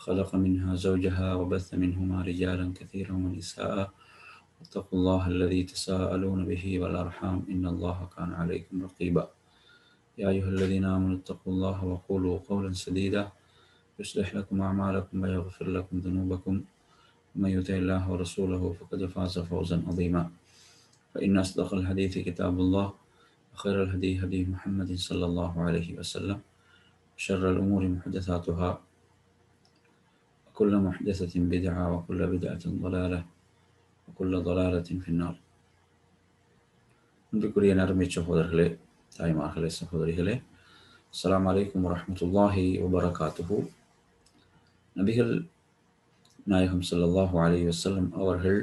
خلق منها زوجها وبث منهما رجالا كثيرا ونساء. واتقوا الله الذي تساءلون به والأرحام. إن الله كان عليكم رقيبا. يا أيها الذين آمنوا اتقوا الله وقولوا قولا سديدا. يصلح لكم أعمالكم ويغفر لكم ذنوبكم. ومن يطع الله ورسوله فقد فاز فوزا عظيما. فإن أصدق الحديث كتاب الله. وخير الهدي هدي محمد صلى الله عليه وسلم. وشر الأمور محدثاتها. وكل محدثة بدعة وكل بدعة ضلالة وكل ضلالة في النار அன்புக்குரிய நறுமை சகோதரர்களே தாய்மார்களே சகோதரிகளே அஸ்ஸலாமு அலைக்கும் வரஹ்மத்துல்லாஹி வபரகாத்துஹு நபிகள் நாயகம் ஸல்லல்லாஹு அலைஹி வஸல்லம் அவர்கள்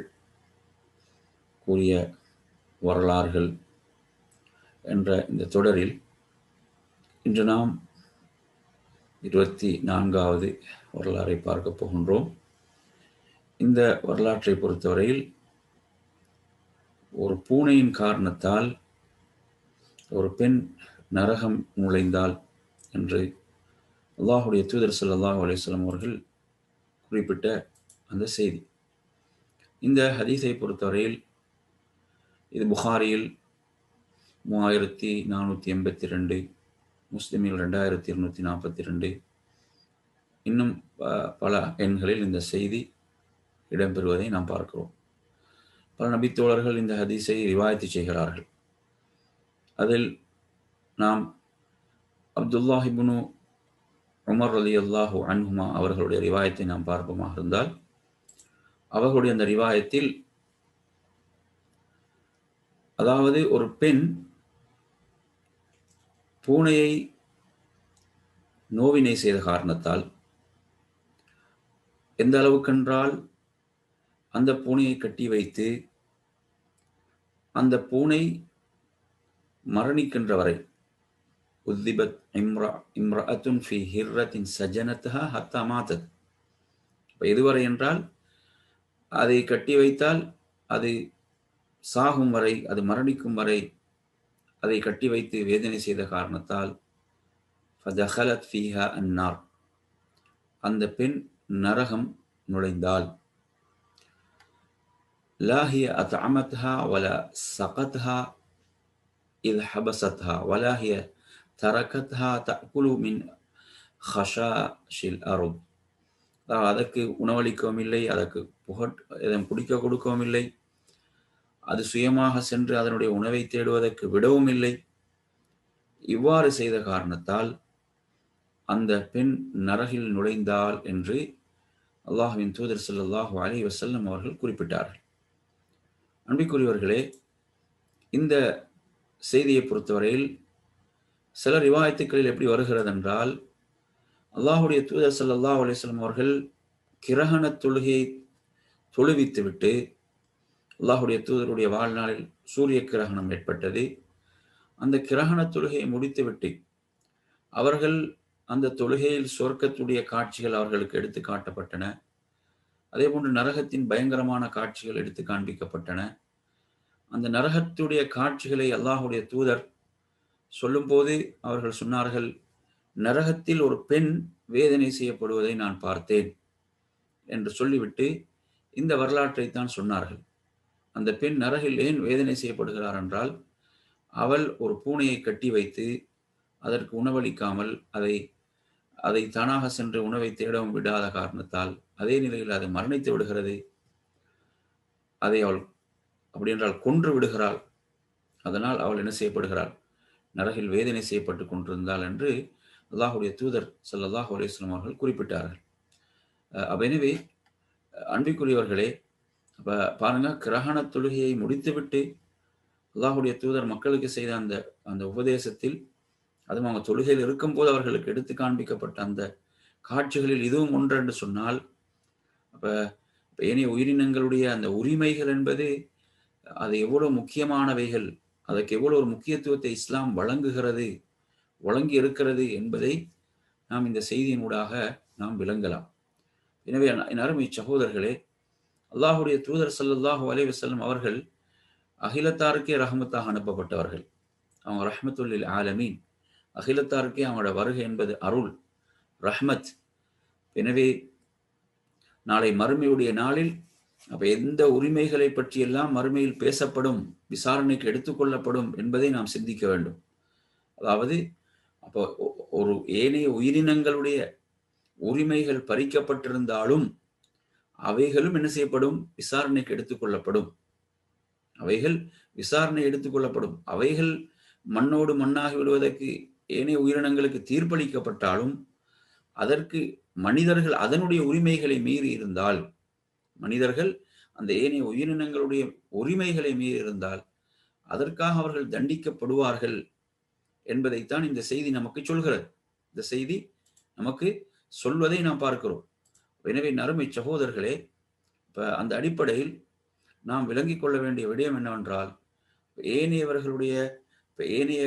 கூறிய வரலாறுகள் என்ற இந்த தொடரில் இன்று நாம் இருபத்தி நான்காவது வரலாறை பார்க்க போகின்றோம். இந்த வரலாற்றை பொறுத்தவரையில் ஒரு பூனையின் காரணத்தால் ஒரு பெண் நரகம் நுழைந்தால் என்று அல்லாஹுடைய தூதர் சல்லாஹ் அலிஸ்லாம் அவர்கள் குறிப்பிட்ட அந்த செய்தி. இந்த ஹதீஸை பொறுத்தவரையில் இது புகாரியில் மூவாயிரத்தி நானூற்றி எண்பத்தி ரெண்டு முஸ்லிமில் ரெண்டாயிரத்தி இருநூற்றி நாற்பத்தி ரெண்டு இன்னும் பல எண்களில் இந்த செய்தி இடம்பெறுவதை நாம் பார்க்கிறோம். பல நபித்தோழர்கள் இந்த ஹதீஸை ரிவாயத்து செய்கிறார்கள். அதில் நாம் அப்துல்லாஹிபுனு உமர் அலி அல்லாஹு அன்ஹுமா அவர்களுடைய ரிவாயத்தை நாம் பார்ப்போமாக இருந்தால் அவர்களுடைய அந்த ரிவாயத்தில் அதாவது ஒரு பெண் பூனையை நோவினை செய்த காரணத்தால் எந்த அளவுக்கென்றால் அந்த பூனையை கட்டி வைத்து அந்த பூனை மரணிக்கின்ற வரை உத்திபத் இம்ரா இம்ரஅத்துன் ஃபி ஹிர்ரத்தின் சஜனத்தா ஹத்தா மாத்தத். இப்போ எதுவரை என்றால் அதை கட்டி வைத்தால் அது சாகும் வரை அது மரணிக்கும் வரை அதை கட்டி வைத்து வேதனை செய்த காரணத்தால் ஃபதஹலத் ஃபீஹா அன்னார். அந்த பெண் நரகம் நுழைந்தாள். லாஹிய அத் அமத்ஹா வல சகத்ஹா இது ஹபசத்ஹா. வலாஹிய தரகத்ஹா தக்குலு மின் ஹஷா ஷில் அருப் அதற்கு உணவளிக்கவும் இல்லை அதற்கு புகட் எதை குடிக்க கொடுக்கவும் இல்லை. அது சுயமாக சென்று அதனுடைய உணவை தேடுவதற்கு விடவும் இல்லை. இவ்வாறு செய்த காரணத்தால் அந்த பெண் நரகில் நுழைந்தாள் என்று அல்லாஹுவின் தூதர் ஸல்லல்லாஹு அலி வசல்லம் அவர்கள் குறிப்பிட்டார்கள். அன்பிக்குரியவர்களே இந்த செய்தியை பொறுத்தவரையில் சில ரிவாயத்துக்களில் எப்படி வருகிறது என்றால் அல்லாஹுடைய தூதர் ஸல்லல்லாஹு அலைஹி அவர்கள் கிரகண தொழுகையை தொழுவித்துவிட்டு அல்லாஹுடைய தூதருடைய வாழ்நாளில் சூரிய கிரகணம் ஏற்பட்டது. அந்த கிரகண தொழுகையை முடித்துவிட்டு அவர்கள் அந்த தொழுகையில் சொர்க்கத்துடைய காட்சிகள் அவர்களுக்கு எடுத்து காட்டப்பட்டன. அதே போன்று நரகத்தின் பயங்கரமான காட்சிகள் எடுத்து காண்பிக்கப்பட்டன. அந்த நரகத்துடைய காட்சிகளை அல்லாஹுடைய தூதர் சொல்லும்போது அவர்கள் சொன்னார்கள் நரகத்தில் ஒரு பெண் வேதனை செய்யப்படுவதை நான் பார்த்தேன் என்று சொல்லிவிட்டு இந்த வரலாற்றை தான் சொன்னார்கள். அந்த பெண் நரகில் ஏன் வேதனை செய்யப்படுகிறார் என்றால் அவள் ஒரு பூனையை கட்டி வைத்து அதற்கு உணவளிக்காமல் அதை அதை தானாக சென்று உணவை தேடவும் விடாத காரணத்தால் அதே நிலையில் அது மரணித்து விடுகிறது. அதை அவள் அப்படி என்றால் கொன்று விடுகிறாள். அதனால் அவள் என்ன செய்யப்படுகிறாள்? நரகில் வேதனை செய்யப்பட்டு கொண்டிருந்தாள் என்று அல்லாஹுடைய தூதர் சல்லாஹ் அலைஹி அவர்கள் குறிப்பிட்டார்கள். அஹ் அப்ப எனவே அன்பிக்குரியவர்களே அன்பிற்குரியவர்களே அப்ப பாருங்க கிரகண தொழுகையை முடித்துவிட்டு அல்லாஹுடைய தூதர் மக்களுக்கு செய்த அந்த அந்த உபதேசத்தில் அதுவும் அவங்க தொழுகையில் இருக்கும்போது அவர்களுக்கு எடுத்து காண்பிக்கப்பட்ட அந்த காட்சிகளில் இதுவும் ஒன்று என்று சொன்னால் அப்போ ஏனைய உயிரினங்களுடைய அந்த உரிமைகள் என்பது அது எவ்வளோ முக்கியமானவைகள் அதற்கு எவ்வளோ ஒரு முக்கியத்துவத்தை இஸ்லாம் வழங்குகிறது வழங்கி இருக்கிறது என்பதை நாம் இந்த செய்தியினூடாக நாம் விளங்கலாம். எனவே என் அருமை சகோதரர்களே அல்லாஹுடைய தூதர் சல்லாஹு அலைஹி வஸல்லம் அவர்கள் அகிலத்தாருக்கே ரஹமத்தாக அனுப்பப்பட்டவர்கள். அவங்க ரஹமத்துல்லில் ஆலமீன். அகிலத்தாருக்கே அவனோட வருகை என்பது அருள் ரஹ்மத். எனவே நாளை மறுமையுடைய நாளில் அப்ப எந்த உரிமைகளை பற்றியெல்லாம் மறுமையில் பேசப்படும் விசாரணைக்கு எடுத்துக்கொள்ளப்படும் என்பதை நாம் சிந்திக்க வேண்டும். அதாவது அப்போ ஒரு ஏனைய உயிரினங்களுடைய உரிமைகள் பறிக்கப்பட்டிருந்தாலும் அவைகளும் என்ன செய்யப்படும்? விசாரணைக்கு எடுத்துக்கொள்ளப்படும் அவைகள் விசாரணை எடுத்துக்கொள்ளப்படும் அவைகள் மண்ணோடு மண்ணாகி விடுவதற்கு ஏனைய உயிரினங்களுக்கு தீர்ப்பளிக்கப்பட்டாலும் அதற்கு மனிதர்கள் அதனுடைய உரிமைகளை மீறி இருந்தால் மனிதர்கள் அந்த ஏனைய உயிரினங்களுடைய உரிமைகளை மீறி இருந்தால் அதற்காக அவர்கள் தண்டிக்கப்படுவார்கள் என்பதைத்தான் இந்த செய்தி நமக்கு சொல்கிறது. இந்த செய்தி நமக்கு சொல்வதை நாம் பார்க்கிறோம். எனவே நறுமை சகோதரர்களே இப்போ அந்த அடிப்படையில் நாம் விளங்கிக் கொள்ள வேண்டிய விடயம் என்னவென்றால் ஏனையவர்களுடைய இப்போ ஏனைய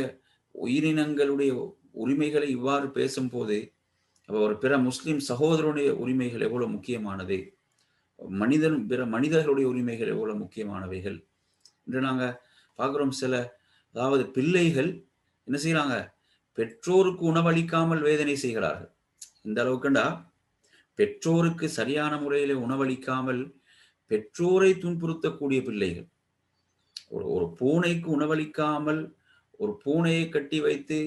உயிரினங்களுடைய உரிமைகளை இவ்வாறு பேசும்போது ஒரு பிற முஸ்லிம் சகோதரனுடைய உரிமைகள் எவ்வளவு முக்கியமானது? மனிதன் பிற மனிதர்களுடைய உரிமைகள் எவ்வளவு முக்கியமானவைகள்? இன்று நாங்கள் பார்க்குறோம் சில அதாவது பிள்ளைகள் என்ன செய்கிறாங்க பெற்றோருக்கு உணவளிக்காமல் வேதனை செய்கிறார்கள். இந்த அளவுக்குண்டா பெற்றோருக்கு சரியான முறையில் உணவளிக்காமல் பெற்றோரை துன்புறுத்தக்கூடிய பிள்ளைகள். ஒரு ஒரு பூனைக்கு உணவளிக்காமல் ஒரு பூனையை கட்டி வைத்து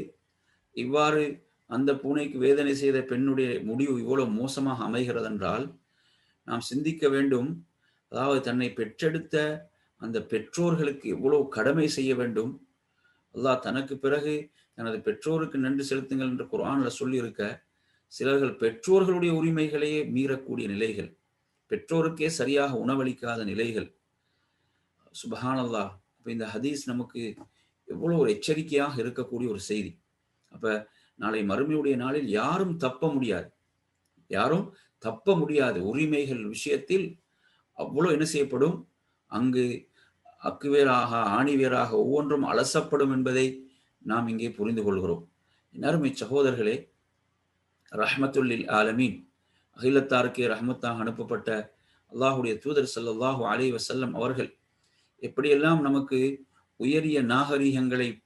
இவ்வாறு அந்த பூனைக்கு வேதனை செய்த பெண்ணுடைய முடிவு இவ்வளவு மோசமாக அமைகிறது என்றால் நாம் சிந்திக்க வேண்டும். அதாவது தன்னை பெற்றெடுத்த அந்த பெற்றோர்களுக்கு எவ்வளவு கடமை செய்ய வேண்டும். அல்லாஹ் தனக்கு பிறகு தனது பெற்றோருக்கு நன்றி செலுத்துங்கள் என்று குரானில் சொல்லியிருக்க சிலர்கள் பெற்றோர்களுடைய உரிமைகளையே மீறக்கூடிய நிலைகள் பெற்றோருக்கே சரியாக உணவளிக்காத நிலைகள். சுபஹானல்லா இப்போ இந்த ஹதீஸ் நமக்கு எவ்வளவு ஒரு எச்சரிக்கையாக இருக்கக்கூடிய ஒரு செய்தி. அப்ப நாளை மறுமையுடைய நாளில் யாரும் தப்ப முடியாது. யாரும் தப்ப முடியாது உரிமைகள் விஷயத்தில் அவ்வளவு என்ன செய்யப்படும்? அங்கு அக்குவேராக ஆணிவேராக ஒவ்வொன்றும் அலசப்படும் என்பதை நாம் இங்கே புரிந்து கொள்கிறோம். அருமை சகோதரர்களே ரஹமத்துல்லில் ஆலமீன் அகிலத்தாருக்கே ரஹ்மத்தாக அனுப்பப்பட்ட அல்லாஹுடைய தூதர் சல்லாஹூ அலி வசல்லம் அவர்கள் எப்படியெல்லாம் நமக்கு உயரிய நாகரீகங்களை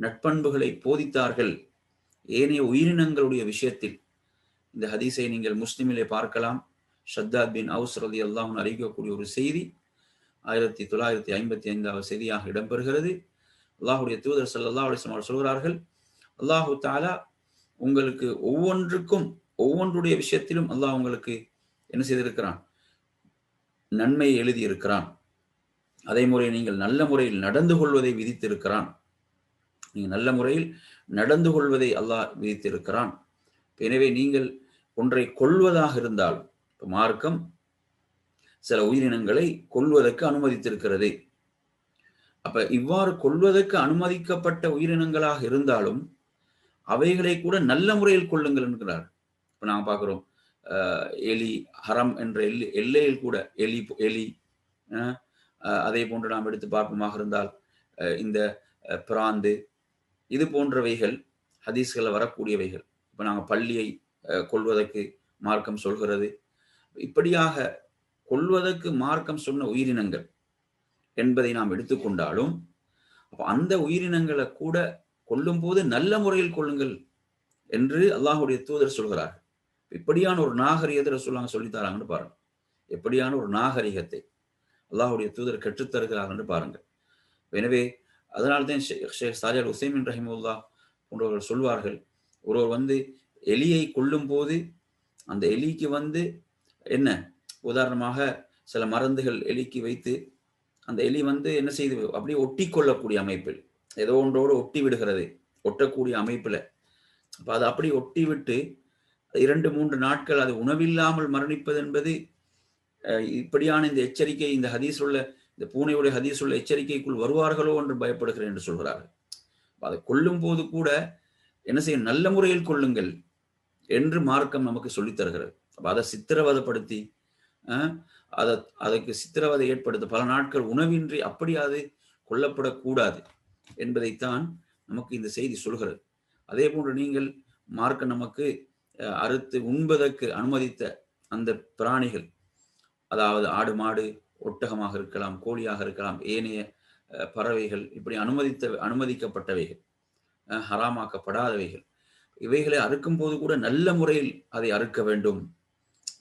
நட்பண்புகளை போதித்தார்கள். ஏனைய உயிரினங்களுடைய விஷயத்தில். இந்த ஹதீஸை நீங்கள் முஸ்லிமிலே பார்க்கலாம். ஷத்தாத் பின் அவுஸ் ரதி அல்லாஹும் அறிவிக்கக்கூடிய ஒரு செய்தி. ஆயிரத்தி தொள்ளாயிரத்தி ஐம்பத்தி ஐந்தாவது செய்தியாக இடம்பெறுகிறது. அல்லாஹுடைய தூதர் ஸல்லல்லாஹு அலைஹி வஸல்லம் சொல்கிறார்கள் அல்லாஹு தாலா உங்களுக்கு ஒவ்வொன்றுக்கும் ஒவ்வொன்றுடைய விஷயத்திலும் அல்லாஹ் உங்களுக்கு என்ன செய்திருக்கிறான்? நன்மையை எழுதியிருக்கிறான். அதே முறை நீங்கள் நல்ல முறையில் நடந்து கொள்வதை விதித்திருக்கிறான். நீங்கள் நல்ல முறையில் நடந்து கொள்வதை அல்லாஹ் விதித்திருக்கிறான். எனவே நீங்கள் ஒன்றை கொள்வதாக இருந்தால் மார்க்கம் சில உயிரினங்களை கொள்வதற்கு அனுமதித்திருக்கிறது. அப்ப இவ்வாறு கொள்வதற்கு அனுமதிக்கப்பட்ட உயிரினங்களாக இருந்தாலும் அவைகளை கூட நல்ல முறையில் கொள்ளுங்கள் என்கிறார். இப்ப நாங்க பாக்குறோம் எலி ஹரம் என்ற எல்லை எல்லையில் கூட எலி எலி அஹ் அதே போன்று நாம் எடுத்து பார்ப்போமாக இருந்தால் இந்த பிராந்து இது போன்றவைகள் ஹதீஸ்களில் வரக்கூடியவைகள். இப்போ நாங்கள் பள்ளியை கொள்வதற்கு மார்க்கம் சொல்கிறது. இப்படியாக கொள்வதற்கு மார்க்கம் சொன்ன உயிரினங்கள் என்பதை நாம் எடுத்துக்கொண்டாலும் அப்போ அந்த உயிரினங்களை கூட கொல்லும் போது நல்ல முறையில் கொள்ளுங்கள் என்று அல்லாஹுடைய தூதர் சொல்கிறார். இப்படியான ஒரு நாகரிகத்தை சொல்லாங்க சொல்லித்தராங்கன்னு பாருங்க. எப்படியான ஒரு நாகரிகத்தை. அல்லாஹுடைய தூதர் கற்றுத்தருகிறார்கள் பாருங்கள் எனவே அதனால்தான் ஷேக் சாஜால் உசைமின் ரஹிமுல்லா போன்றவர்கள் சொல்வார்கள் ஒருவர் வந்து எலியை கொள்ளும் போது அந்த எலிக்கு வந்து என்ன? உதாரணமாக சில மருந்துகள் எலிக்கு வைத்து அந்த எலி வந்து என்ன செய்து அப்படியே ஒட்டி கொள்ளக்கூடிய அமைப்பில் ஏதோ ஒன்றோடு ஒட்டி விடுகிறது ஒட்டக்கூடிய அமைப்பில். அப்போ அது அப்படி ஒட்டி விட்டு இரண்டு மூன்று நாட்கள் அது உணவில்லாமல் மரணிப்பது என்பது இப்படியான இந்த எச்சரிக்கை இந்த ஹதீஸ் உள்ள இந்த பூனையுடைய ஹதீஸ் உள்ள எச்சரிக்கைக்குள் வருவார்களோ என்று பயப்படுகிறேன் என்று சொல்கிறார்கள். அதை கொல்லும் போது கூட என்ன செய்யும்? நல்ல முறையில் கொள்ளுங்கள் என்று மார்க்கம் நமக்கு சொல்லித்தருகிறது அப்போ அதை சித்திரவதப்படுத்தி அதை அதற்கு சித்திரவதை ஏற்படுத்த பல நாட்கள் உணவின்றி அப்படி அது கொல்லப்படக்கூடாது என்பதைத்தான் நமக்கு இந்த செய்தி சொல்கிறது. அதே போன்று நீங்கள் மார்க்க நமக்கு அறுத்து உண்பதற்கு அனுமதித்த அந்த பிராணிகள் அதாவது ஆடு மாடு ஒட்டகமாக இருக்கலாம் கோழியாக இருக்கலாம் ஏனைய பறவைகள் இப்படி அனுமதித்த அனுமதிக்கப்பட்டவைகள் ஹராமாக்கப்படாதவைகள். இவைகளை அறுக்கும் போது கூட நல்ல முறையில் அதை அறுக்க வேண்டும்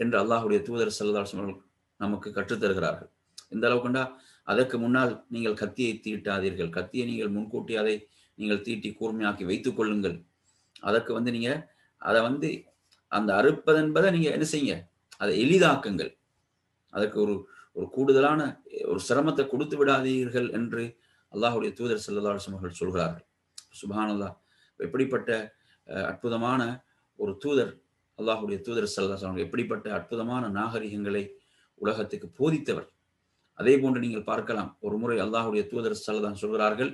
என்று அல்லாஹுடைய தூதர் சல்லாஸ் அவர்கள் நமக்கு கற்றுத்தருகிறார்கள் இந்த அளவுக்குண்டா அதற்கு முன்னால் நீங்கள் கத்தியை தீட்டாதீர்கள். கத்தியை நீங்கள் முன்கூட்டி அதை நீங்கள் தீட்டி கூர்மையாக்கி வைத்துக் கொள்ளுங்கள். அதற்கு வந்து நீங்க அதை வந்து அந்த அறுப்பதென்பதை நீங்க என்ன செய்யுங்க? அதை எளிதாக்குங்கள். அதற்கு ஒரு ஒரு கூடுதலான ஒரு சிரமத்தை கொடுத்து விடாதீர்கள் என்று அல்லாஹுடைய தூதர் செல்லதாசம் அவர்கள் சொல்கிறார்கள். சுபானல்லா எப்படிப்பட்ட அற்புதமான ஒரு தூதர் அல்லாஹுடைய தூதர் செல்லதாசம் அவர்கள் எப்படிப்பட்ட அற்புதமான நாகரிகங்களை உலகத்துக்கு போதித்தவர். அதே போன்று நீங்கள் பார்க்கலாம் ஒரு முறை அல்லாஹுடைய தூதர் சல்லதான் சொல்கிறார்கள்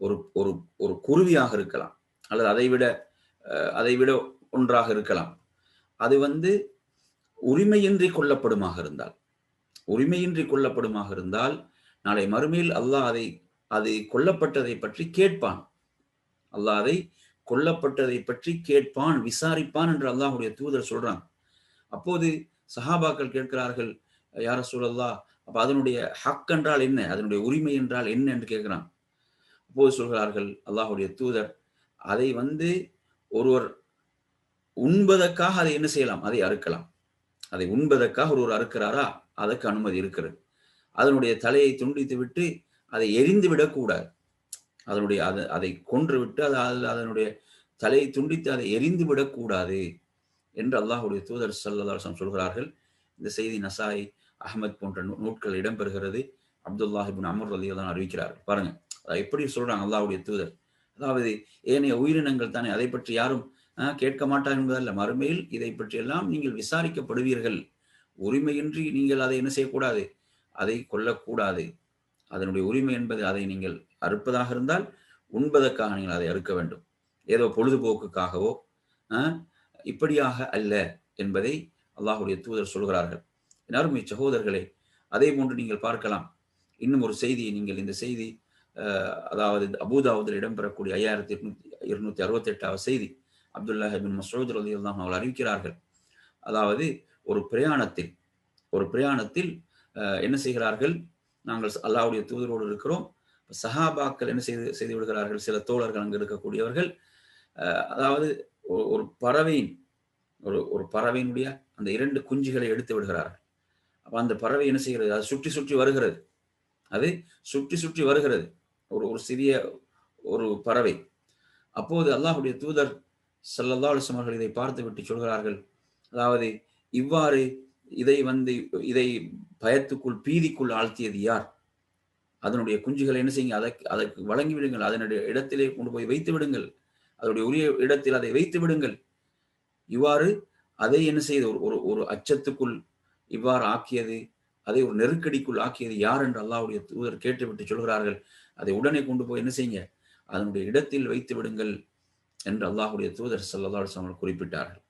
ஒரு ஒரு ஒரு குருவியாக இருக்கலாம் அல்லது அதை விட அதை விட ஒன்றாக இருக்கலாம். அது வந்து உரிமையின்றி கொல்லப்படுமாக இருந்தால். உரிமையின்றி கொல்லப்படுமாக இருந்தால் நாளை மறுமையில் அல்லாஹ் அதை அது கொல்லப்பட்டதை பற்றி கேட்பான். அல்லாஹ் அதை கொல்லப்பட்டதை பற்றி கேட்பான் விசாரிப்பான் என்று அல்லாஹுடைய தூதர் சொல்றான். அப்போது சஹாபாக்கள் கேட்கிறார்கள் யார சொல்லல்லா அப்ப அதனுடைய ஹக் என்றால் என்ன? அதனுடைய உரிமை என்றால் என்ன? என்று கேட்கிறான். அப்போது சொல்கிறார்கள் அல்லாஹுடைய தூதர் அதை வந்து ஒருவர் உண்பதற்காக அதை என்ன செய்யலாம்? அதை அறுக்கலாம். அதை உண்பதற்காக ஒருவர் அறுக்கிறாரா? அதற்கு அனுமதி இருக்கிறது. அதனுடைய தலையை துண்டித்து விட்டு அதை எரிந்து விடக்கூடாது. அதனுடைய அதை அதை கொன்று விட்டு அது அதனுடைய தலையை துண்டித்து அதை எரிந்து விடக்கூடாது என்று அல்லாஹுடைய தூதர் சல்லாசம் சொல்கிறார்கள். இந்த செய்தி நசாய் அகமத் போன்ற நூ- நூட்கள் இடம்பெறுகிறது. அப்துல்லாஹிபின் அமர் அலி தான் அறிவிக்கிறார்கள். பாருங்க அதை எப்படி சொல்றாங்க அல்லாஹுடைய தூதர்? அதாவது ஏனைய உயிரினங்கள் தானே அதை பற்றி யாரும் கேட்க மாட்டார் என்பதல்ல. மறுமையில் இதை பற்றியெல்லாம் நீங்கள் விசாரிக்கப்படுவீர்கள். உரிமையின்றி நீங்கள் அதை என்ன செய்யக்கூடாது? அதை கொல்லக்கூடாது. அதனுடைய உரிமை என்பது அதை நீங்கள் அறுப்பதாக இருந்தால் உண்பதற்காக நீங்கள் அதை அறுக்க வேண்டும். ஏதோ பொழுதுபோக்குக்காகவோ இப்படியாக அல்ல என்பதை அல்லாஹுடைய தூதர் சொல்கிறார்கள். அருமை சகோதரர்களே அதே போன்று நீங்கள் பார்க்கலாம். இன்னும் ஒரு செய்தியை நீங்கள் இந்த செய்தி அதாவது அபூதாவுதில் இடம்பெறக்கூடிய ஐயாயிரத்தி எட்நூத்தி இருநூத்தி அறுபத்தி எட்டாவது செய்தி. அப்துல்லா பின் மசூத் ரலி அல்லாம் அவர்கள் அறிவிக்கிறார்கள். அதாவது ஒரு பிரயாணத்தில் ஒரு பிரயாணத்தில் என்ன செய்கிறார்கள்? நாங்கள் அல்லாவுடைய தூதரோடு இருக்கிறோம். சஹாபாக்கள் என்ன செய்து செய்து விடுகிறார்கள்? சில தோழர்கள் அங்கு இருக்கக்கூடியவர்கள் அதாவது ஒரு- ஒரு பறவையின் ஒரு ஒரு பறவையினுடைய அந்த இரண்டு குஞ்சுகளை எடுத்து விடுகிறார்கள். அப்போ அந்த பறவை என்ன செய்கிறது? அது சுற்றி சுற்றி வருகிறது. அது சுற்றி சுற்றி வருகிறது. ஒரு ஒரு சிறிய ஒரு பறவை. அப்போது அல்லாஹுடைய தூதர் ஸல்லல்லாஹு அலைஹி அவர்கள் இதை பார்த்து விட்டு சொல்கிறார்கள். அதாவது இவ்வாறு இதை வந்து இதை பயத்துக்குள் பீதிக்குள் ஆழ்த்தியது யார்? அதனுடைய குஞ்சுகளை என்ன செய்யுங்க? அதற்கு அதற்கு வழங்கி விடுங்கள் அதனுடைய இடத்திலே கொண்டு போய் வைத்து விடுங்கள். அதனுடைய உரிய இடத்தில் அதை வைத்து விடுங்கள். இவ்வாறு அதை என்ன செய்து ஒரு ஒரு ஒரு அச்சத்துக்குள் இவ்வாறு ஆக்கியது அதை ஒரு நெருக்கடிக்குள் ஆக்கியது யார் என்று அல்லாவுடைய தூதர் கேட்டுவிட்டு சொல்கிறார்கள். அதை உடனே கொண்டு போய் என்ன செய்யுங்க? அதனுடைய இடத்தில் வைத்து விடுங்கள். என்று அல்லாஹுடைய தூதர் ஸல்லல்லாஹு அவர்கள் குறிப்பிட்டார்கள்.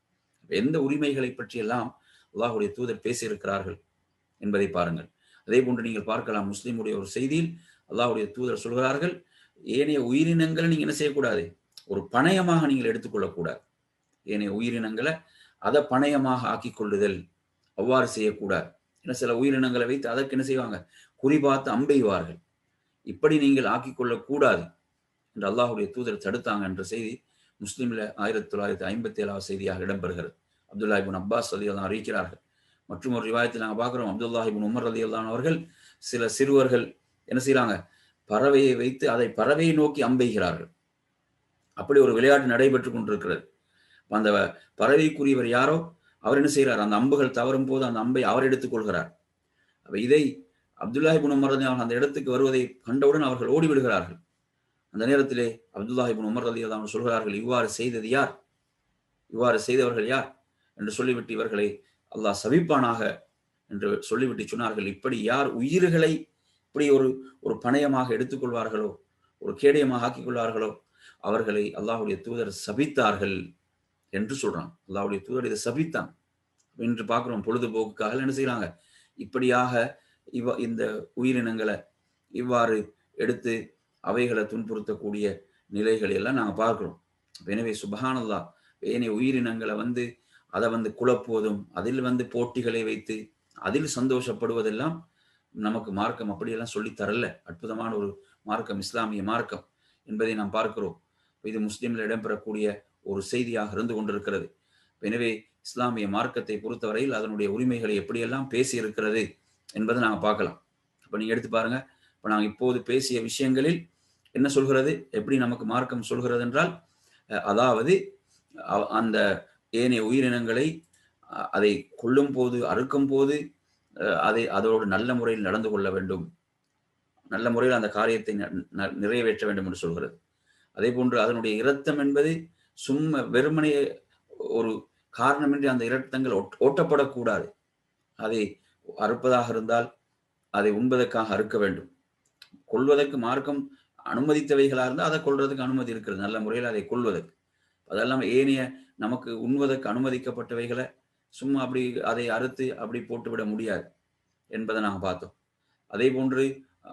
எந்த உரிமைகளை பற்றியெல்லாம் அல்லாஹுடைய தூதர் பேசியிருக்கிறார்கள் என்பதை பாருங்கள். அதே போன்று நீங்கள் பார்க்கலாம் முஸ்லீமுடைய ஒரு செய்தியில் அல்லாஹுடைய தூதர் சொல்கிறார்கள் ஏனைய உயிரினங்களை நீங்கள் என்ன செய்யக்கூடாது? ஒரு பணயமாக நீங்கள் எடுத்துக்கொள்ளக்கூடாது. ஏனைய உயிரினங்களை அதை பணயமாக ஆக்கி கொள்ளுதல் அவ்வாறு செய்யக்கூடாது. ஏன்னா சில உயிரினங்களை வைத்து அதற்கு என்ன செய்வாங்க? குறிபார்த்து அம்பெய்வார்கள் இப்படி நீங்கள் ஆக்கி கொள்ளக்கூடாது என்று அல்லாஹுடைய தூதர் தடுத்தாங்க என்ற செய்தி முஸ்லீமில் ஆயிரத்தி தொள்ளாயிரத்தி ஐம்பத்தி ஏழாவது செய்தியாக இடம்பெறுகிறது. அப்துல்லா இபின் அப்பாஸ் அலி அல்லான் அறிவிக்கிறார்கள். மற்றும் ஒரு ரிவாயத்தில் நாங்கள் பார்க்குறோம் அப்துல்லா இபின் உமர் அலி அல்லான் அவர்கள் சில சிறுவர்கள் என்ன செய்கிறாங்க பறவையை வைத்து அதை பறவையை நோக்கி அம்பெய்கிறார்கள். அப்படி ஒரு விளையாட்டு நடைபெற்று கொண்டிருக்கிறது. அந்த பறவைக்குரியவர் யாரோ? அவர் என்ன செய்கிறார் அந்த அம்புகள் தவறும் போது அந்த அம்பை அவர் எடுத்துக் கொள்கிறார். இதை அப்துல்லாஹி இப்னு அந்த இடத்துக்கு வருவதை கண்டவுடன் அவர்கள் ஓடிவிடுகிறார்கள். அந்த நேரத்திலே அப்துல்லாஹிபின் உமர் அலி அதான் சொல்கிறார்கள் இவ்வாறு செய்தது யார்? இவ்வாறு செய்தவர்கள் யார்? என்று சொல்லிவிட்டு இவர்களை அல்லாஹ் சபிப்பானாக என்று சொல்லிவிட்டு சொன்னார்கள். இப்படி யார் உயிர்களை இப்படி ஒரு ஒரு பணயமாக எடுத்துக்கொள்வார்களோ ஒரு கேடயமாக ஆக்கிக் கொள்வார்களோ அவர்களை அல்லாஹுடைய தூதர் சபித்தார்கள் என்று சொல்றான். அல்லாஹுடைய தூதர் இதை சபித்தான். என்று பார்க்கிறோம் பொழுதுபோக்குக்காக என்ன செய்யறாங்க இப்படியாக இவ இந்த உயிரினங்களை இவ்வாறு எடுத்து அவைகளை துன்புறுத்தக்கூடிய நிலைகளை எல்லாம் நாங்கள் பார்க்கிறோம். எனவே சுபஹானல்லா ஏனைய உயிரினங்களை வந்து அதை வந்து குழப்புவதும் அதில் வந்து போட்டிகளை வைத்து அதில் சந்தோஷப்படுவதெல்லாம் நமக்கு மார்க்கம் அப்படியெல்லாம் சொல்லி தரல. அற்புதமான ஒரு மார்க்கம் இஸ்லாமிய மார்க்கம் என்பதை நாம் பார்க்கிறோம். இது முஸ்லீமில் இடம்பெறக்கூடிய ஒரு செய்தியாக இருந்து கொண்டிருக்கிறது. எனவே இஸ்லாமிய மார்க்கத்தை பொறுத்தவரையில் அதனுடைய உரிமைகளை எப்படியெல்லாம் பேசி இருக்கிறது என்பதை நாங்கள் பார்க்கலாம். இப்போ நீங்கள் எடுத்து பாருங்க. இப்போ நாங்கள் இப்போது பேசிய விஷயங்களில் என்ன சொல்கிறது? எப்படி நமக்கு மார்க்கம் சொல்கிறது என்றால் அதாவது அந்த ஏனைய உயிரினங்களை அதை கொல்லும் போது அறுக்கும் போது அதை அதோடு நல்ல முறையில் நடந்து கொள்ள வேண்டும். நல்ல முறையில் அந்த காரியத்தை நிறைவேற்ற வேண்டும் என்று சொல்கிறது. அதே போன்று அதனுடைய இரத்தம் என்பது சும்மா வெறுமனே ஒரு காரணமின்றி அந்த இரத்தங்கள் ஓட்டப்படக்கூடாது. அதை அறுப்பதாக இருந்தால் அதை உண்பதற்காக அறுக்க வேண்டும். கொள்வதற்கு மார்க்கம் அனுமதித்தவைகளாக இருந்தால் அதை கொள்றதுக்கு அனுமதி இருக்கிறது நல்ல முறையில் அதை கொள்வதற்கு அதெல்லாம் ஏனைய நமக்கு உண்வதற்கு அனுமதிக்கப்பட்டவைகளை சும்மா அப்படி அதை அறுத்து அப்படி போட்டுவிட முடியாது என்பதை நாங்கள் பார்த்தோம். அதே போன்று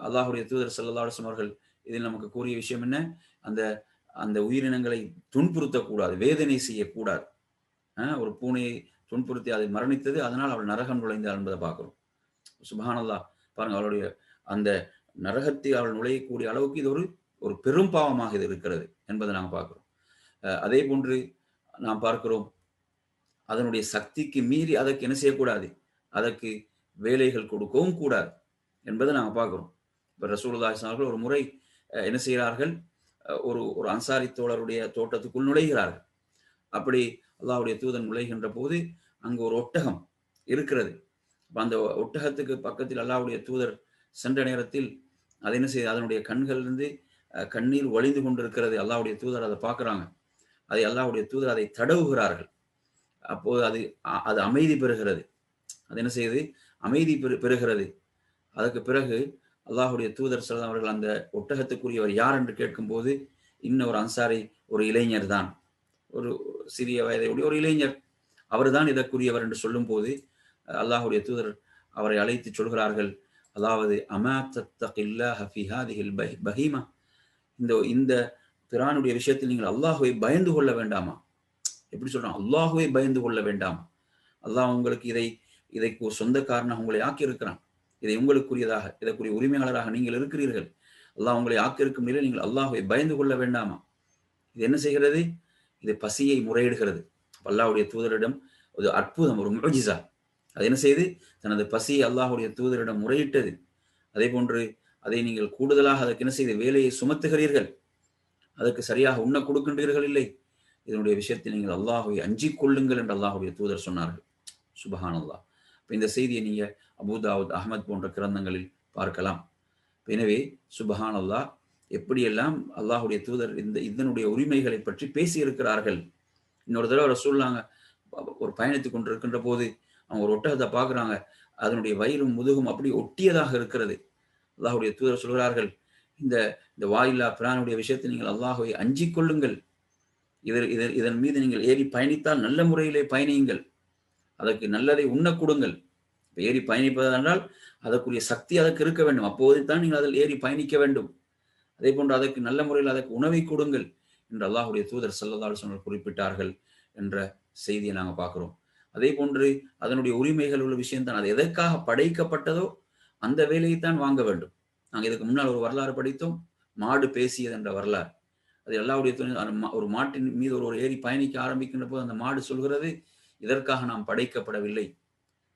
அல்லாஹுடைய தூதர் சல்லாஸ்லம் அவர்கள் இதில் நமக்கு கூறிய விஷயம் என்ன? அந்த அந்த உயிரினங்களை துன்புறுத்தக்கூடாது வேதனை செய்யக்கூடாது. ஒரு பூனையை துன்புறுத்தி அதை மரணித்தது அதனால் அவள் நரகம் நுழைந்தாள் என்பதை பார்க்குறோம். சுபஹானல்லா பாருங்க அவளுடைய அந்த நரகத்தை அவள் நுழையக்கூடிய அளவுக்கு இது ஒரு ஒரு பெரும் பாவமாக இது இருக்கிறது என்பதை நாம் பார்க்கிறோம். அதே போன்று நாம் பார்க்கிறோம் அதனுடைய சக்திக்கு மீறி அதற்கு என்ன செய்யக்கூடாது? அதற்கு வேலைகள் கொடுக்கவும் கூடாது என்பதை நாங்கள் பார்க்கிறோம். இப்போ ரசூலுல்லாஹ் அவர்கள் ஒரு முறை என்ன செய்கிறார்கள்? ஒரு ஒரு அன்சாரி தோழருடைய தோட்டத்துக்குள் நுழைகிறார்கள். அப்படி அல்லாவுடைய தூதன் நுழைகின்ற போது அங்கு ஒரு ஒட்டகம் இருக்கிறது. அந்த ஒட்டகத்துக்கு பக்கத்தில் அல்லாவுடைய தூதர் சென்ற நேரத்தில் அது என்ன செய்யுது? அதனுடைய கண்களிலிருந்து கண்ணீர் வழிந்து கொண்டிருக்கிறது. அல்லாவுடைய தூதர் அதை பார்க்குறாங்க. அதை அல்லாவுடைய தூதர் அதை தடவுகிறார்கள். அப்போது அது அது அமைதி பெறுகிறது. அது என்ன செய்யுது? அமைதி பெறு பெறுகிறது. அதற்கு பிறகு அல்லாஹுடைய தூதர் செல்லம் அவர்கள் அந்த ஒட்டகத்துக்குரியவர் யார் என்று கேட்கும்போது இன்னொரு அன்சாரி ஒரு இளைஞர் தான். ஒரு சிறிய வயதையுடைய ஒரு இளைஞர். அவர் தான் இதற்குரியவர் என்று சொல்லும்போது அல்லாஹுடைய தூதர் அவரை அழைத்து சொல்கிறார்கள். அதாவது அமா தத்தகில்லாஹில் பஹீமா இந்த இந்த பிரானுடைய விஷயத்தில் நீங்கள் அல்லாஹுவை பயந்து கொள்ள வேண்டாமா? எப்படி சொல்றான் அல்லாஹுவை பயந்து கொள்ள வேண்டாமா? அல்லாஹ் உங்களுக்கு இதை இதை சொந்தக்காரனாக உங்களை ஆக்கியிருக்கிறான். இதை உங்களுக்குரியதாக இதற்குரிய உரிமையாளராக நீங்கள் இருக்கிறீர்கள். அல்லாஹ் உங்களை ஆக்கியிருக்கும் நிலையில் நீங்கள் அல்லாஹுவை பயந்து கொள்ள வேண்டாமா? இது என்ன செய்கிறது? இது பசியை முறையிடுகிறது. அல்லாவுடைய தூதரிடம் ஒரு அற்புதம் ஒரு முஜிசா. அது என்ன செய்து? தனது பசி அல்லாஹுடைய தூதரிடம் முறையிட்டது. அதே போன்று அதை நீங்கள் கூடுதலாக அதற்கு என்ன செய்து? வேலையை சுமத்துகிறீர்கள். அதற்கு சரியாக உண்ண கொடுக்கின்றீர்கள் இல்லை. இதனுடைய விஷயத்தில் நீங்கள் அல்லாஹுவை அஞ்சிக் கொள்ளுங்கள் என்று அல்லாஹுடைய தூதர் சொன்னார்கள். சுபஹான் அல்லாஹ் இப்போ இந்த செய்தியை நீங்கள் அபுதாவுத் அகமத் போன்ற கிரந்தங்களில் பார்க்கலாம். எனவே சுபஹான் அல்லாஹ் எப்படியெல்லாம் அல்லாஹுடைய தூதர் இந்த இதனுடைய உரிமைகளை பற்றி பேசியிருக்கிறார்கள். இன்னொரு தடவை ரசூல்லாங்க ஒரு பயணித்து கொண்டிருக்கின்ற போது அவங்க ஒரு ஒட்டகத்தை பார்க்குறாங்க. அதனுடைய வயிறும் முதுகும் அப்படி ஒட்டியதாக இருக்கிறது. அல்லாஹுடைய தூதர் சொல்கிறார்கள் இந்த இந்த வாயில்லா பிரானுடைய விஷயத்தை நீங்கள் அல்லாஹுவை அஞ்சிக் கொள்ளுங்கள் இதர் இதர் இதன் மீது நீங்கள் ஏறி பயணித்தால் நல்ல முறையிலே பயணியுங்கள். அதற்கு நல்லதை உண்ண கொடுங்கள். ஏறி பயணிப்பதென்றால் அதற்குரிய சக்தி அதற்கு இருக்க வேண்டும். அப்போது தான் நீங்கள் அதில் ஏறி பயணிக்க வேண்டும். அதே போன்று அதற்கு நல்ல முறையில் அதற்கு உணவை கொடுங்கள் என்று அல்லாஹுடைய தூதர் சல்லதால் சொன்னால் குறிப்பிட்டார்கள் என்ற செய்தியை நாங்கள் பார்க்குறோம். அதே போன்று அதனுடைய உரிமைகள் உள்ள விஷயம்தான் அது எதற்காக படைக்கப்பட்டதோ அந்த வேலையை தான் வாங்க வேண்டும். நாங்கள் இதுக்கு முன்னால் ஒரு வரலாறு படித்தோம். மாடு பேசியது என்ற வரலாறு. அது எல்லாவுடைய ஒரு மாட்டின் மீது ஒரு ஒரு ஏறி பயணிக்க ஆரம்பிக்கின்ற போது அந்த மாடு சொல்கிறது இதற்காக நாம் படைக்கப்படவில்லை.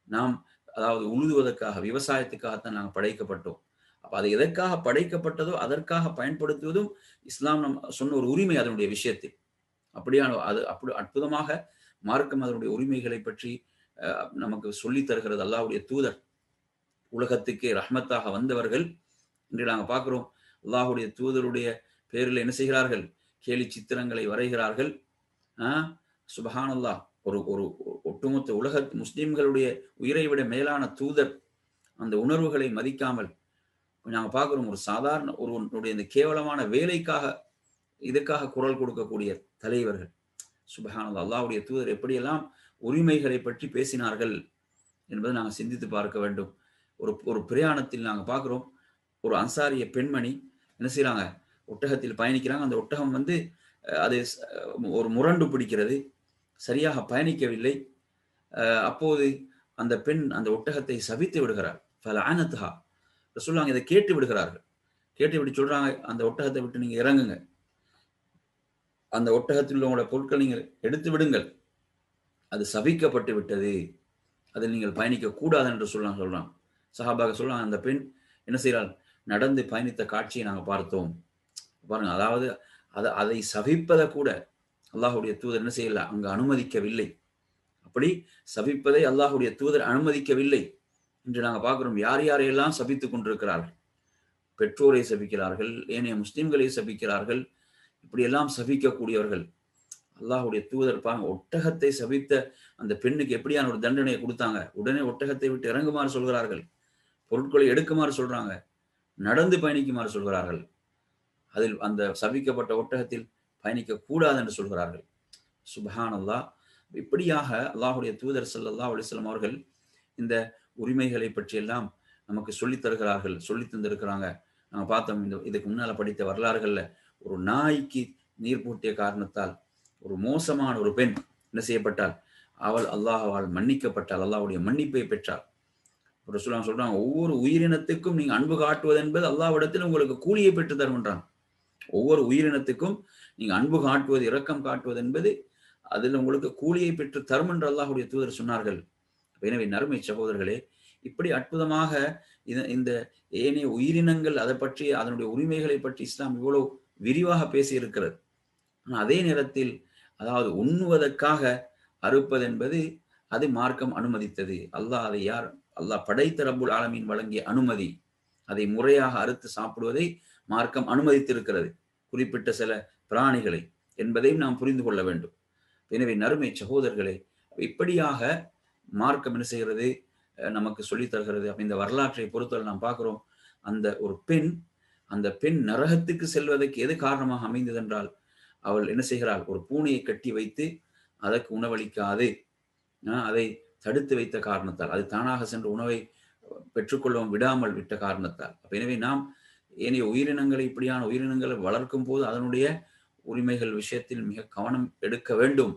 நாம் அதாவது உழுதுவதற்காக விவசாயத்துக்காகத்தான் நாங்கள் படைக்கப்பட்டோம். அப்போ அது எதற்காக படைக்கப்பட்டதோ அதற்காக பயன்படுத்துவதும் இஸ்லாம் நம் சொன்ன ஒரு உரிமை அதனுடைய விஷயத்தில். அப்படியான அது அப்படி அற்புதமாக மார்க்கம் அதனுடைய உரிமைகளை பற்றி நமக்கு சொல்லி தருகிறது அல்லாவுடைய தூதர். உலகத்துக்கே ரஹ்மத்தாக வந்தவர்கள் இன்று நாங்கள் பார்க்கிறோம் அல்லாஹுடைய தூதருடைய பேரில் என்ன செய்கிறார்கள்? கேலி சித்திரங்களை வரைகிறார்கள். சுபஹானல்லா ஒரு ஒரு ஒட்டுமொத்த உலக முஸ்லிம்களுடைய உயிரை விட மேலான தூதர் அந்த உணர்வுகளை மதிக்காமல் நாங்கள் பார்க்குறோம் ஒரு சாதாரண ஒருவனுடைய இந்த கேவலமான வேலைக்காக இதுக்காக குரல் கொடுக்கக்கூடிய தலைவர்கள். சுபஹானல்லா அல்லாவுடைய தூதர் எப்படியெல்லாம் உரிமைகளை பற்றி பேசினார்கள் என்பதை நாங்கள் சிந்தித்து பார்க்க வேண்டும். ஒரு ஒரு பிரயாணத்தில் நாங்கள் பார்க்குறோம் ஒரு அன்சாரிய பெண்மணி என்ன செய்கிறாங்க ஒட்டகத்தில் பயணிக்கிறாங்க. அந்த ஒட்டகம் வந்து அது ஒரு முரண்டு பிடிக்கிறது சரியாக பயணிக்கவில்லை. அப்போது அந்த பெண் அந்த ஒட்டகத்தை சவித்து விடுகிறார். பல ஆனத்துகா சொல்லுவாங்க இதை கேட்டு விடுகிறார்கள். கேட்டு விட்டு சொல்கிறாங்க அந்த ஒட்டகத்தை விட்டு நீங்கள் இறங்குங்க. அந்த ஒட்டகத்தில் உங்களோட பொருட்கள் நீங்கள் எடுத்து விடுங்கள். அது சபிக்கப்பட்டு விட்டது. அதில் நீங்கள் பயணிக்க கூடாது என்று சொல்ல சொல்றான். சஹாபாக சொல்றாங்க அந்த பெண் என்ன செய்கிறாள்? நடந்து பயணித்த காட்சியை நாங்கள் பார்த்தோம். பாருங்க அதாவது அதை அதை சபிப்பதை கூட அல்லாஹுடைய தூதர் என்ன செய்யல? அங்கு அனுமதிக்கவில்லை. அப்படி சபிப்பதை அல்லாஹுடைய தூதர் அனுமதிக்கவில்லை என்று நாங்கள் பார்க்கிறோம். யார் யாரையெல்லாம் சபித்துக் கொண்டிருக்கிறார்கள்? பெற்றோரை சபிக்கிறார்கள் ஏனைய முஸ்லிம்களை சபிக்கிறார்கள் இப்படியெல்லாம் சபிக்கக்கூடியவர்கள். அல்லாஹுடைய தூதர் பாருங்க ஒட்டகத்தை சபித்த அந்த பெண்ணுக்கு எப்படியான ஒரு தண்டனையை கொடுத்தாங்க? உடனே ஒட்டகத்தை விட்டு இறங்குமாறு சொல்கிறார்கள். பொருட்களை எடுக்குமாறு சொல்றாங்க. நடந்து பயணிக்குமாறு சொல்கிறார்கள். அதில் அந்த சபிக்கப்பட்ட ஒட்டகத்தில் பயணிக்க கூடாது என்று சொல்கிறார்கள். சுபஹானல்லா இப்படியாக அல்லாஹுடைய தூதர் சல்லா அலிஸ்லாம் அவர்கள் இந்த உரிமைகளை பற்றியெல்லாம் நமக்கு சொல்லித் தருகிறார்கள் சொல்லி தந்திருக்கிறாங்க. நம்ம பார்த்தோம் இந்த இதுக்கு முன்னால படித்த வரலாறுகள்ல ஒரு நாய்க்கு நீர் பூட்டிய காரணத்தால் ஒரு மோசமான ஒரு பெண் என்ன செய்யப்பட்டால் அவள் அல்லாஹால் மன்னிக்கப்பட்டால் அல்லாஹுடைய மன்னிப்பை பெற்றாள். ஒரு சொல்ல சொல்றாங்க ஒவ்வொரு உயிரினத்துக்கும் நீங்க அன்பு காட்டுவது என்பது அல்லாவிடத்தில் உங்களுக்கு கூலியை பெற்று தருகின்றான். ஒவ்வொரு உயிரினத்துக்கும் நீங்க அன்பு காட்டுவது இரக்கம் காட்டுவது என்பது அதில் உங்களுக்கு கூலியை பெற்று தரும் என்று அல்லாஹுடைய தூதர் சொன்னார்கள். எனவே நறுமை சகோதரர்களே இப்படி அற்புதமாக இந்த ஏனைய உயிரினங்கள் அதை பற்றி அதனுடைய உரிமைகளை பற்றி இஸ்லாம் இவ்வளவு விரிவாக பேசி இருக்கிறது ஆனால் அதே நேரத்தில் அதாவது உண்ணுவதற்காக அறுப்பது என்பது அது மார்க்கம் அனுமதித்தது. அல்லாஹ் அதை யார் அல்லாஹ் படைத்த ரபுல் ஆலமீன் வழங்கிய அனுமதி. அதை முறையாக அறுத்து சாப்பிடுவதை மார்க்கம் அனுமதித்திருக்கிறது. குறிப்பிட்ட சில பிராணிகளை என்பதையும் நாம் புரிந்து கொள்ள வேண்டும். எனவே நறுமை சகோதரர்களே இப்படியாக மார்க்கம் என்ன செய்கிறது? நமக்கு சொல்லித் தருகிறது. அப்ப இந்த வரலாற்றை பொறுத்தவரை நாம் பார்க்கிறோம். அந்த ஒரு பெண் அந்த பெண் நரகத்துக்கு செல்வதற்கு எது காரணமாக அமைந்ததென்றால் அவள் என்ன செய்கிறாள்? ஒரு பூனையை கட்டி வைத்து அதற்கு உணவளிக்காது. அதை தடுத்து வைத்த காரணத்தால் அது தானாக சென்று உணவை பெற்றுக்கொள்ளவும் விடாமல் விட்ட காரணத்தால். அப்ப எனவே நாம் ஏனைய உயிரினங்களை இப்படியான உயிரினங்களை வளர்க்கும் போது அதனுடைய உரிமைகள் விஷயத்தில் மிக கவனம் எடுக்க வேண்டும்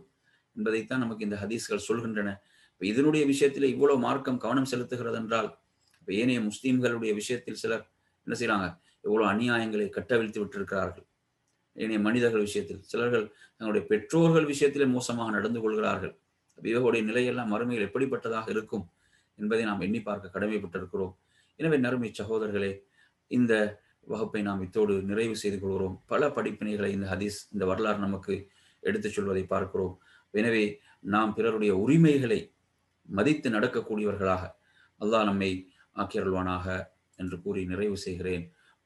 என்பதைத்தான் நமக்கு இந்த ஹதீஸ்கள் சொல்கின்றன. இதனுடைய விஷயத்தில் இவ்வளவு மார்க்கம் கவனம் செலுத்துகிறது என்றால் இப்ப ஏனைய முஸ்லீம்களுடைய விஷயத்தில் சிலர் என்ன செய்யறாங்க எவ்வளவு அநியாயங்களை கட்டவிழ்த்து விட்டிருக்கிறார்கள். ஏனைய மனிதர்கள் விஷயத்தில் சிலர்கள் தங்களுடைய பெற்றோர்கள் விஷயத்திலே மோசமாக நடந்து கொள்கிறார்கள். இவர்களுடைய நிலையெல்லாம் மறுமையில் எப்படிப்பட்டதாக இருக்கும் என்பதை நாம் எண்ணி பார்க்க கடமைப்பட்டிருக்கிறோம். எனவே நறுமை சகோதரர்களே இந்த வகுப்பை நாம் இத்தோடு நிறைவு செய்து கொள்கிறோம். பல படிப்பினைகளை இந்த ஹதீஸ் இந்த வரலாறு நமக்கு எடுத்துச் சொல்வதை பார்க்கிறோம். எனவே நாம் பிறருடைய உரிமைகளை மதித்து நடக்கக்கூடியவர்களாக அல்லாஹ் நம்மை ஆக்கியருள்வானாக என்று கூறி நிறைவு செய்கிறேன்.